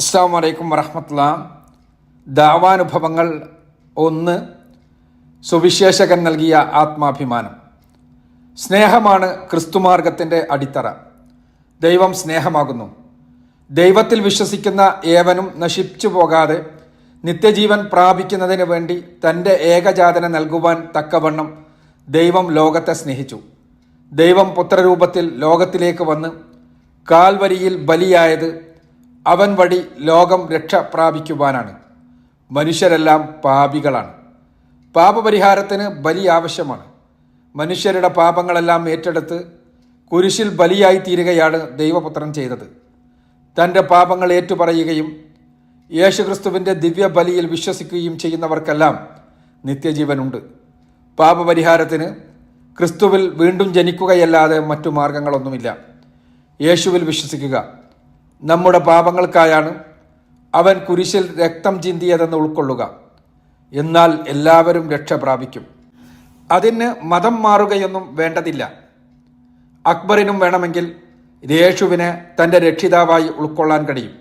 അസ്സാം വലൈക്കും വറഹമത്തുള്ള. ദാവാനുഭവങ്ങൾ ഒന്ന് സുവിശേഷകൻ നൽകിയ ആത്മാഭിമാനം. സ്നേഹമാണ് ക്രിസ്തുമാർഗത്തിന്റെ അടിത്തറ. ദൈവം സ്നേഹമാകുന്നു. ദൈവത്തിൽ വിശ്വസിക്കുന്ന ഏവനും നശിച്ചു പോകാതെ നിത്യജീവൻ പ്രാപിക്കുന്നതിന് വേണ്ടി തന്റെ ഏകജാതന നൽകുവാൻ തക്കവണ്ണം ദൈവം ലോകത്തെ സ്നേഹിച്ചു. ദൈവം പുത്രരൂപത്തിൽ ലോകത്തിലേക്ക് വന്ന് കാൽവരിയിൽ ബലിയായത് അവൻ വഴി ലോകം രക്ഷ പ്രാപിക്കുവാനാണ്. മനുഷ്യരെല്ലാം പാപികളാണ്. പാപപരിഹാരത്തിന് ബലി ആവശ്യമാണ്. മനുഷ്യരുടെ പാപങ്ങളെല്ലാം ഏറ്റെടുത്ത് കുരിശിൽ ബലിയായി തീരുകയാണ് ദൈവപുത്രൻ ചെയ്തത്. തന്റെ പാപങ്ങൾ ഏറ്റുപറയുകയും യേശുക്രിസ്തുവിന്റെ ദിവ്യ ബലിയിൽ വിശ്വസിക്കുകയും ചെയ്യുന്നവർക്കെല്ലാം നിത്യജീവനുണ്ട്. പാപപരിഹാരത്തിന് ക്രിസ്തുവിൽ വീണ്ടും ജനിക്കുകയല്ലാതെ മറ്റു മാർഗങ്ങളൊന്നുമില്ല. യേശുവിൽ വിശ്വസിക്കുക. നമ്മുടെ പാപങ്ങൾക്കായാണ് അവൻ കുരിശിൽ രക്തം ചിന്തിയതെന്ന് ഉൾക്കൊള്ളുക. എന്നാൽ എല്ലാവരും രക്ഷ പ്രാപിക്കും. അതിന് മതം മാറുകയൊന്നും വേണ്ടതില്ല. അക്ബറിനും വേണമെങ്കിൽ യേശുവിനെ തന്റെ രക്ഷിതാവായി ഉൾക്കൊള്ളാൻ കഴിയും.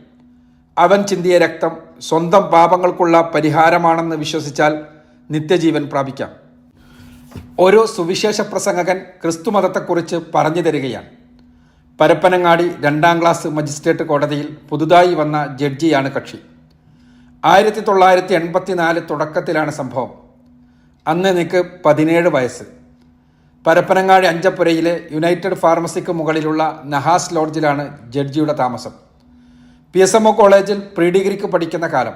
അവൻ ചിന്തിയ രക്തം സ്വന്തം പാപങ്ങൾക്കുള്ള പരിഹാരമാണെന്ന് വിശ്വസിച്ചാൽ നിത്യജീവൻ പ്രാപിക്കാം. ഓരോ സുവിശേഷ പ്രസംഗകൻ ക്രിസ്തുമതത്തെക്കുറിച്ച് പറഞ്ഞു തരികയാണ്. പരപ്പനങ്ങാടി രണ്ടാം ക്ലാസ് മജിസ്ട്രേറ്റ് കോടതിയിൽ പുതുതായി വന്ന ജഡ്ജിയാണ് കക്ഷി. ആയിരത്തി തൊള്ളായിരത്തി എൺപത്തിനാല് തുടക്കത്തിലാണ് സംഭവം. അന്ന് എനിക്ക് പതിനേഴ് വയസ്സ്. പരപ്പനങ്ങാടി അഞ്ചപ്പുരയിലെ യുണൈറ്റഡ് ഫാർമസിക്ക് മുകളിലുള്ള നഹാസ് ലോഡ്ജിലാണ് ജഡ്ജിയുടെ താമസം. പി എസ് എം ഒ കോളേജിൽ പ്രീ ഡിഗ്രിക്ക് പഠിക്കുന്ന കാലം.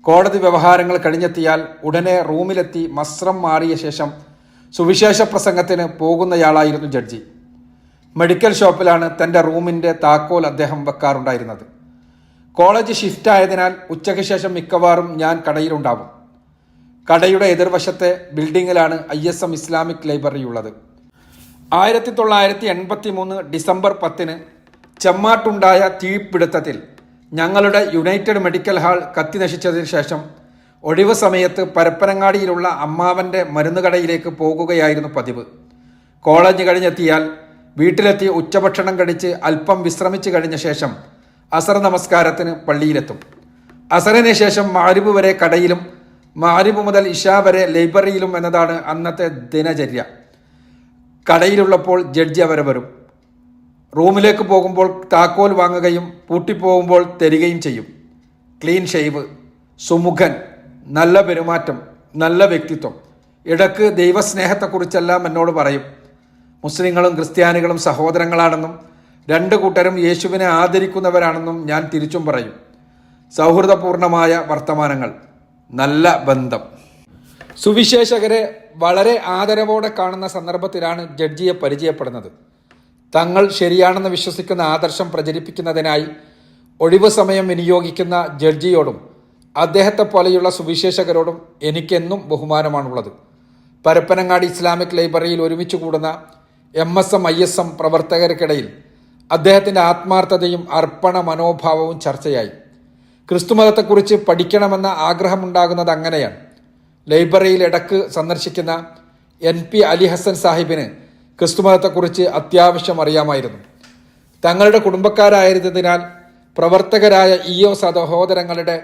കോടതി വ്യവഹാരങ്ങൾ കഴിഞ്ഞെത്തിയാൽ ഉടനെ റൂമിലെത്തി വസ്ത്രം മാറിയ ശേഷം സുവിശേഷ പ്രസംഗത്തിന് പോകുന്നയാളായിരുന്നു ജഡ്ജി. മെഡിക്കൽ ഷോപ്പിലാണ് തന്റെ റൂമിന്റെ താക്കോൽ അദ്ദേഹം വെക്കാറുണ്ടായിരുന്നത്. കോളേജ് ഷിഫ്റ്റ് ആയതിനാൽ ഉച്ചയ്ക്ക് ശേഷം മിക്കവാറും ഞാൻ കടയിലുണ്ടാവും. കടയുടെ എതിർവശത്തെ ബിൽഡിങ്ങിലാണ് I S M Islamic library ഉള്ളത് ആയിരത്തി തൊള്ളായിരത്തി എൺപത്തി മൂന്ന് ഡിസംബർ പത്തിന് ചെമ്മാട്ടുണ്ടായ തീപിടുത്തത്തിൽ ഞങ്ങളുടെ യുണൈറ്റഡ് മെഡിക്കൽ ഹാൾ കത്തി നശിച്ചതിന് ശേഷം ഒഴിവ് സമയത്ത് പരപ്പനങ്ങാടിയിലുള്ള അമ്മാവന്റെ മരുന്നുകടയിലേക്ക് പോകുകയായിരുന്നു പതിവ്. കോളേജ് കഴിഞ്ഞെത്തിയാൽ വീട്ടിലെത്തി ഉച്ചഭക്ഷണം കഴിച്ച് അല്പം വിശ്രമിച്ചു കഴിഞ്ഞ ശേഷം അസർ നമസ്കാരത്തിന് പള്ളിയിലെത്തും. അസറിന് ശേഷം മാരിബ് വരെ കടയിലും മാരിബ് മുതൽ ഇഷ വരെ ലൈബ്രറിയിലും എന്നതാണ് അന്നത്തെ ദിനചര്യ. കടയിലുള്ളപ്പോൾ ജഡ്ജി അവരെ വരും. റൂമിലേക്ക് പോകുമ്പോൾ താക്കോൽ വാങ്ങുകയും പൂട്ടിപ്പോകുമ്പോൾ തരികയും ചെയ്യും. ക്ലീൻ ഷെയ്വ് സുമുഖൻ നല്ല പെരുമാറ്റം നല്ല വ്യക്തിത്വം. ഇടയ്ക്ക് ദൈവസ്നേഹത്തെക്കുറിച്ചെല്ലാം എന്നോട് പറയും. മുസ്ലിങ്ങളും ക്രിസ്ത്യാനികളും സഹോദരങ്ങളാണെന്നും രണ്ട് കൂട്ടരും യേശുവിനെ ആദരിക്കുന്നവരാണെന്നും ഞാൻ തിരിച്ചും പറയും. സൗഹൃദപൂർണമായ വർത്തമാനങ്ങൾ. നല്ല ബന്ധം. സുവിശേഷകരെ വളരെ ആദരവോടെ കാണുന്ന സന്ദർഭത്തിലാണ് ജഡ്ജിയെ പരിചയപ്പെടുന്നത്. തങ്ങൾ ശരിയാണെന്ന് വിശ്വസിക്കുന്ന ആദർശം പ്രചരിപ്പിക്കുന്നതിനായി ഒഴിവ് സമയം വിനിയോഗിക്കുന്ന ജഡ്ജിയോടും അദ്ദേഹത്തെ പോലെയുള്ള സുവിശേഷകരോടും എനിക്കെന്നും ബഹുമാനമാണുള്ളത്. പരപ്പനങ്ങാടി ഇസ്ലാമിക് ലൈബ്രറിയിൽ ഒരുമിച്ച് കൂടുന്ന M S M I S M പ്രവർത്തകർക്കിടയിൽ അദ്ദേഹത്തിന്റെ ആത്മാർത്ഥതയും അർപ്പണ മനോഭാവവും ചർച്ചയായി. ക്രിസ്തുമതത്തെക്കുറിച്ച് പഠിക്കണമെന്ന ആഗ്രഹമുണ്ടാകുന്നത് അങ്ങനെയാണ്. ലൈബ്രറിയിൽ ഇടയ്ക്ക് സന്ദർശിക്കുന്ന എൻ പി അലി ഹസൻ സാഹിബിന് ക്രിസ്തുമതത്തെക്കുറിച്ച് അത്യാവശ്യം അറിയാമായിരുന്നു. തങ്ങളുടെ കുടുംബക്കാരായിരുന്നതിനാൽ പ്രവർത്തകരായ ഇ ഒ സഹോദരങ്ങളുടെ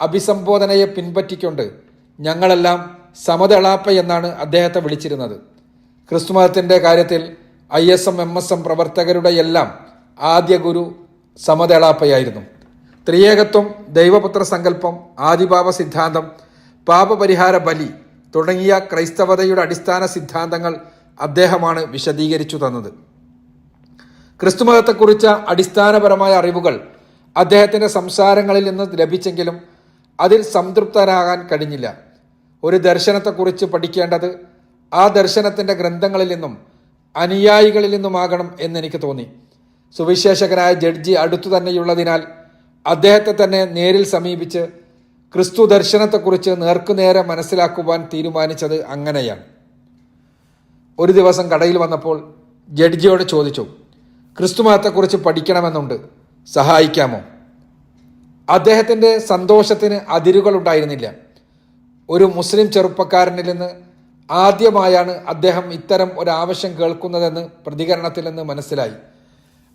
അഭിസംബോധനയെ പിൻപറ്റിക്കൊണ്ട് ഞങ്ങളെല്ലാം സമതളാപ്പ എന്നാണ് അദ്ദേഹത്തെ വിളിച്ചിരുന്നത്. ക്രിസ്തുമതത്തിന്റെ കാര്യത്തിൽ I S M M S M പ്രവർത്തകരുടെ എല്ലാം ആദ്യ ഗുരു സമതേളാപ്പയായിരുന്നു. ത്രിയേകത്വം ദൈവപുത്ര സങ്കല്പം ആദിപാപ സിദ്ധാന്തം പാപപരിഹാര ബലി തുടങ്ങിയ ക്രൈസ്തവതയുടെ അടിസ്ഥാന സിദ്ധാന്തങ്ങൾ അദ്ദേഹമാണ് വിശദീകരിച്ചു തന്നത്. ക്രിസ്തുമതത്തെക്കുറിച്ച അടിസ്ഥാനപരമായ അറിവുകൾ അദ്ദേഹത്തിന്റെ സംസാരങ്ങളിൽ നിന്ന് ലഭിച്ചെങ്കിലും അതിൽ സംതൃപ്തരാകാൻ കഴിഞ്ഞില്ല. ഒരു ദർശനത്തെക്കുറിച്ച് പഠിക്കേണ്ടത് ആ ദർശനത്തിന്റെ ഗ്രന്ഥങ്ങളിൽ നിന്നും അനുയായികളിൽ നിന്നുമാകണം എന്നെനിക്ക് തോന്നി. സുവിശേഷകനായ ജഡ്ജി അടുത്തു തന്നെയുള്ളതിനാൽ അദ്ദേഹത്തെ തന്നെ നേരിൽ സമീപിച്ച് ക്രിസ്തു ദർശനത്തെക്കുറിച്ച് നേർക്കുനേരെ മനസ്സിലാക്കുവാൻ തീരുമാനിച്ചത് അങ്ങനെയാണ്. ഒരു ദിവസം കടയിൽ വന്നപ്പോൾ ജഡ്ജിയോട് ചോദിച്ചു ക്രിസ്തുമതത്തെക്കുറിച്ച് പഠിക്കണമെന്നുണ്ട് സഹായിക്കാമോ? അദ്ദേഹത്തിന്റെ സന്തോഷത്തിന് അതിരുകൾ ഉണ്ടായിരുന്നില്ല ഒരു മുസ്ലിം ചെറുപ്പക്കാരനിൽ നിന്ന് ആദ്യമായാണ് അദ്ദേഹം ഇത്തരം ഒരാവശ്യം കേൾക്കുന്നതെന്ന് പ്രതികരണത്തിൽ നിന്ന് മനസ്സിലായി.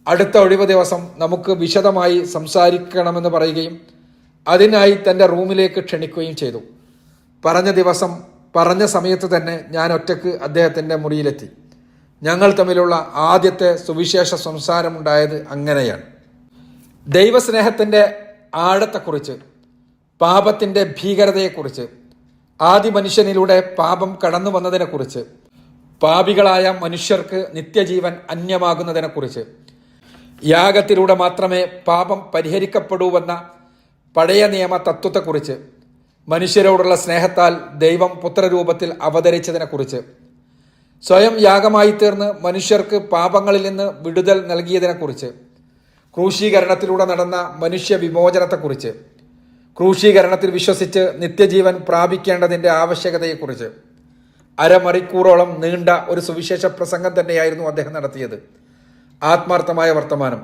അടുത്ത ഒഴിവ് ദിവസം നമുക്ക് വിശദമായി സംസാരിക്കണമെന്ന് പറയുകയും അതിനായി തന്റെ റൂമിലേക്ക് ക്ഷണിക്കുകയും ചെയ്തു. പറഞ്ഞ ദിവസം പറഞ്ഞ സമയത്ത് തന്നെ ഞാൻ ഒറ്റയ്ക്ക് അദ്ദേഹത്തിന്റെ മുറിയിലെത്തി. ഞങ്ങൾ തമ്മിലുള്ള ആദ്യത്തെ സുവിശേഷ സംസാരമുണ്ടായത് അങ്ങനെയാണ്. ദൈവസ്നേഹത്തിന്റെ ആഴത്തെക്കുറിച്ച് പാപത്തിന്റെ ഭീകരതയെക്കുറിച്ച് ആദി മനുഷ്യനിലൂടെ പാപം കടന്നു വന്നതിനെക്കുറിച്ച് പാപികളായ മനുഷ്യർക്ക് നിത്യജീവൻ അന്യമാകുന്നതിനെക്കുറിച്ച് യാഗത്തിലൂടെ മാത്രമേ പാപം പരിഹരിക്കപ്പെടൂവെന്ന പഴയ നിയമ തത്വത്തെക്കുറിച്ച് മനുഷ്യരോടുള്ള സ്നേഹത്താൽ ദൈവം പുത്രരൂപത്തിൽ അവതരിച്ചതിനെക്കുറിച്ച് സ്വയം യാഗമായി തീർന്ന് മനുഷ്യർക്ക് പാപങ്ങളിൽ നിന്ന് വിടുതൽ നൽകിയതിനെക്കുറിച്ച് ക്രൂശീകരണത്തിലൂടെ നടന്ന മനുഷ്യ വിമോചനത്തെക്കുറിച്ച് ക്രൂശീകരണത്തിൽ വിശ്വസിച്ച് നിത്യജീവൻ പ്രാപിക്കേണ്ടതിന്റെ ആവശ്യകതയെക്കുറിച്ച് അരമണിക്കൂറോളം നീണ്ട ഒരു സുവിശേഷ പ്രസംഗം തന്നെയായിരുന്നു അദ്ദേഹം നടത്തിയത്. ആത്മാർത്ഥമായ വർത്തമാനം.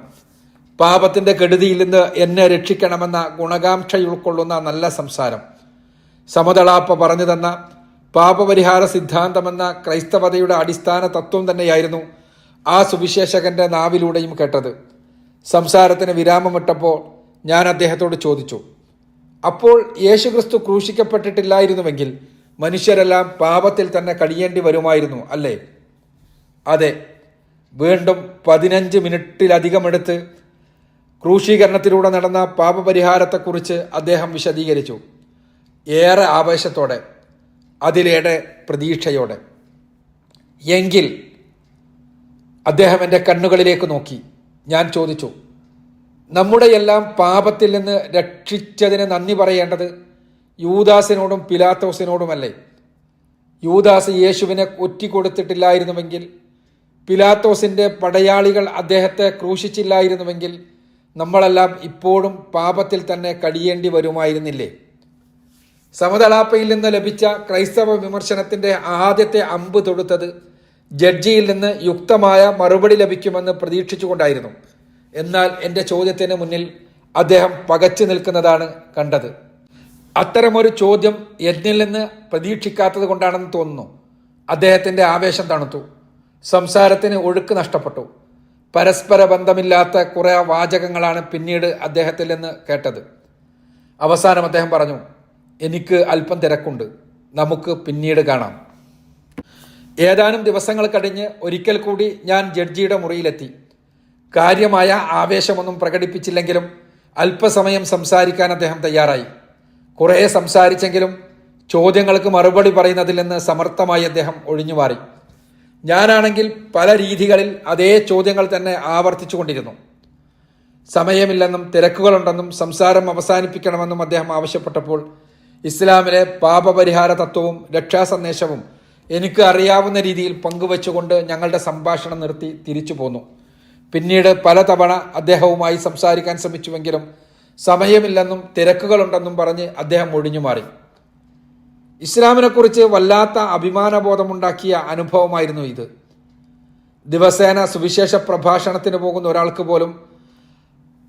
പാപത്തിന്റെ കെടുതിയിൽ നിന്ന് എന്നെ രക്ഷിക്കണമെന്ന ഗുണകാംക്ഷ ഉൾക്കൊള്ളുന്ന നല്ല സംസാരം. സമതളാപ്പ പറഞ്ഞു തന്ന പാപപരിഹാര സിദ്ധാന്തമെന്ന ക്രൈസ്തവതയുടെ അടിസ്ഥാന തത്വം തന്നെയായിരുന്നു ആ സുവിശേഷകന്റെ നാവിലൂടെയും കേട്ടത്. സംസാരത്തിന് വിരാമമിട്ടപ്പോൾ ഞാൻ അദ്ദേഹത്തോട് ചോദിച്ചു അപ്പോൾ യേശുക്രിസ്തു ക്രൂശിക്കപ്പെട്ടിട്ടില്ലായിരുന്നുവെങ്കിൽ മനുഷ്യരെല്ലാം പാപത്തിൽ തന്നെ കഴിയേണ്ടി വരുമായിരുന്നു അല്ലേ? അതെ വീണ്ടും പതിനഞ്ച് മിനിറ്റിലധികമെടുത്ത് ക്രൂശീകരണത്തിലൂടെ നടന്ന പാപപരിഹാരത്തെക്കുറിച്ച് അദ്ദേഹം വിശദീകരിച്ചു. ഏറെ ആവേശത്തോടെ അതിലേറെ പ്രതീക്ഷയോടെ. എങ്കിൽ അദ്ദേഹം എന്റെ കണ്ണുകളിലേക്ക് നോക്കി. ഞാൻ ചോദിച്ചു നമ്മുടെ എല്ലാം പാപത്തിൽ നിന്ന് രക്ഷിച്ചതിന് നന്ദി പറയേണ്ടത് യൂദാസിനോടും പിലാത്തോസിനോടുമല്ലേ? യൂദാസ് യേശുവിനെ ഒറ്റിക്കൊടുത്തിട്ടില്ലായിരുന്നുവെങ്കിൽ പിലാത്തോസിന്റെ പടയാളികൾ അദ്ദേഹത്തെ ക്രൂശിച്ചില്ലായിരുന്നുവെങ്കിൽ നമ്മളെല്ലാം ഇപ്പോഴും പാപത്തിൽ തന്നെ കഴിയേണ്ടി വരുമായിരുന്നില്ലേ? സമതളാപ്പയിൽ നിന്ന് ലഭിച്ച ക്രൈസ്തവ വിമർശനത്തിന്റെ ആദ്യത്തെ അമ്പ് തൊടുത്തത് ജഡ്ജിയിൽ നിന്ന് യുക്തമായ മറുപടി ലഭിക്കുമെന്ന് പ്രതീക്ഷിച്ചുകൊണ്ടായിരുന്നു. എന്നാൽ എന്റെ ചോദ്യത്തിന് മുന്നിൽ അദ്ദേഹം പകച്ചു നിൽക്കുന്നതാണ് കണ്ടത്. അത്തരമൊരു ചോദ്യം എന്നിൽ നിന്ന് പ്രതീക്ഷിക്കാത്തത് കൊണ്ടാണെന്ന് തോന്നുന്നു. അദ്ദേഹത്തിന്റെ ആവേശം തണുത്തു. സംസാരത്തിന് ഒഴുക്ക് നഷ്ടപ്പെട്ടു. പരസ്പര ബന്ധമില്ലാത്ത കുറേ വാചകങ്ങളാണ് പിന്നീട് അദ്ദേഹത്തിൽ നിന്ന് കേട്ടത്. അവസാനം അദ്ദേഹം പറഞ്ഞു എനിക്ക് അല്പം തിരക്കുണ്ട്. നമുക്ക് പിന്നീട് കാണാം. ഏതാനും ദിവസങ്ങൾ കഴിഞ്ഞ് ഒരിക്കൽ കൂടി ഞാൻ ജഡ്ജിയുടെ മുറിയിലെത്തി. കാര്യമായ ആവേശമൊന്നും പ്രകടിപ്പിച്ചില്ലെങ്കിലും അല്പസമയം സംസാരിക്കാൻ അദ്ദേഹം തയ്യാറായി. കുറേ സംസാരിച്ചെങ്കിലും ചോദ്യങ്ങൾക്ക് മറുപടി പറയുന്നതിൽ നിന്ന് സമർത്ഥമായി അദ്ദേഹം ഒഴിഞ്ഞുമാറി. ഞാനാണെങ്കിൽ പല രീതികളിൽ അതേ ചോദ്യങ്ങൾ തന്നെ ആവർത്തിച്ചു കൊണ്ടിരുന്നു സമയമില്ലെന്നും തിരക്കുകളുണ്ടെന്നും സംസാരം അവസാനിപ്പിക്കണമെന്നും അദ്ദേഹം ആവശ്യപ്പെട്ടപ്പോൾ ഇസ്ലാമിലെ പാപപരിഹാര തത്വവും രക്ഷാസന്ദേശവും എനിക്ക് അറിയാവുന്ന രീതിയിൽ പങ്കുവച്ചുകൊണ്ട് ഞങ്ങളുടെ സംഭാഷണം നിർത്തി തിരിച്ചു പോന്നു പിന്നീട് പലതവണ അദ്ദേഹവുമായി സംസാരിക്കാൻ ശ്രമിച്ചുവെങ്കിലും സമയമില്ലെന്നും തിരക്കുകളുണ്ടെന്നും പറഞ്ഞ് അദ്ദേഹം ഒഴിഞ്ഞു മാറി ഇസ്ലാമിനെക്കുറിച്ച് വല്ലാത്ത അഭിമാനബോധമുണ്ടാക്കിയ അനുഭവമായിരുന്നു ഇത്. ദിവസേന സുവിശേഷ പ്രഭാഷണത്തിന് പോകുന്ന ഒരാൾക്ക് പോലും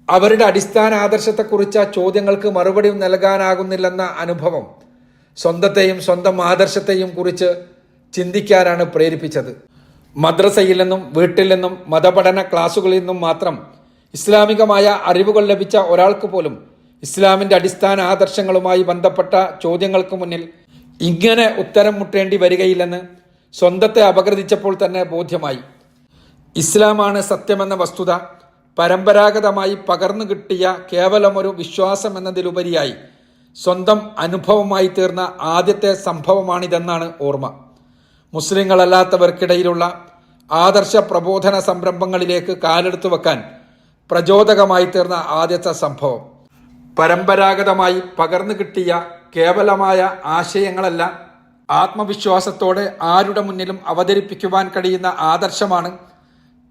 അവരുടെ അടിസ്ഥാന ആദർശത്തെക്കുറിച്ച ചോദ്യങ്ങൾക്ക് മറുപടി നൽകാനാകുന്നില്ലെന്ന അനുഭവം സ്വന്തത്തെയും സ്വന്തം ആദർശത്തെയും കുറിച്ച് ചിന്തിക്കാനാണ് പ്രേരിപ്പിച്ചത്. മദ്രസയിൽ നിന്നും വീട്ടിൽ നിന്നും മതപഠന ക്ലാസ്സുകളിൽ നിന്നും മാത്രം ഇസ്ലാമികമായ അറിവുകൾ ലഭിച്ച ഒരാൾക്ക് പോലും ഇസ്ലാമിന്റെ അടിസ്ഥാന ആദർശങ്ങളുമായി ബന്ധപ്പെട്ട ചോദ്യങ്ങൾക്ക് മുന്നിൽ ഇങ്ങനെ ഉത്തരം മുട്ടേണ്ടി വരികയില്ലെന്ന് സ്വന്തത്തെ അപഗ്രഥിച്ചപ്പോൾ തന്നെ ബോധ്യമായി. ഇസ്ലാമാണ് സത്യമെന്ന വസ്തുത പരമ്പരാഗതമായി പകർന്നു കിട്ടിയ കേവലമൊരു വിശ്വാസം എന്നതിലുപരിയായി സ്വന്തം അനുഭവമായി തീർന്ന ആദ്യത്തെ സംഭവമാണിതെന്നാണ് ഓർമ്മ. മുസ്ലിങ്ങളല്ലാത്തവർക്കിടയിലുള്ള ആദർശ പ്രബോധന സംരംഭങ്ങളിലേക്ക് കാലെടുത്തു വെക്കാൻ പ്രചോദകമായി തീർന്ന ആദ്യത്തെ സംഭവം. പരമ്പരാഗതമായി പകർന്നു കിട്ടിയ കേവലമായ ആശയങ്ങളല്ല ആത്മവിശ്വാസത്തോടെ ആരുടെ മുന്നിലും അവതരിപ്പിക്കുവാൻ കഴിയുന്ന ആദർശമാണ്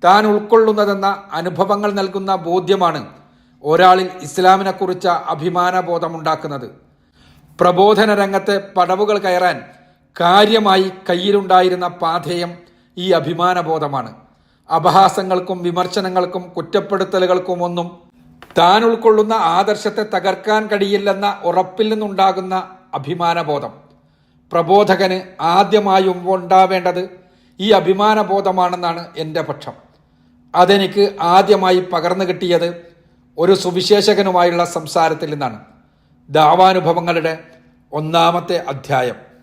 താൻ ഉൾക്കൊള്ളുന്നതെന്ന അനുഭവങ്ങൾ നൽകുന്ന ബോധ്യമാണ് ഒരാളിൽ ഇസ്ലാമിനെക്കുറിച്ച അഭിമാനബോധമുണ്ടാക്കുന്നത്. പ്രബോധന രംഗത്തെ പടവുകൾ കയറാൻ കാര്യമായി കയ്യിലുണ്ടായിരുന്ന പാഥേയം ഈ അഭിമാനബോധമാണ്. അപഹാസങ്ങൾക്കും വിമർശനങ്ങൾക്കും കുറ്റപ്പെടുത്തലുകൾക്കും ഒന്നും താൻ ഉൾക്കൊള്ളുന്ന ആദർശത്തെ തകർക്കാൻ കഴിയില്ലെന്ന ഉറപ്പിൽ നിന്നുണ്ടാകുന്ന അഭിമാനബോധം. പ്രബോധകന് ആദ്യമായും ഉണ്ടാവേണ്ടത് ഈ അഭിമാനബോധമാണെന്നാണ് എന്റെ പക്ഷം. അതെനിക്ക് ആദ്യമായി പകർന്നു കിട്ടിയത് ഒരു സുവിശേഷകനുമായുള്ള സംസാരത്തിൽ നിന്നാണ്. ദാവാനുഭവങ്ങളുടെ ഒന്നാമത്തെ അധ്യായം.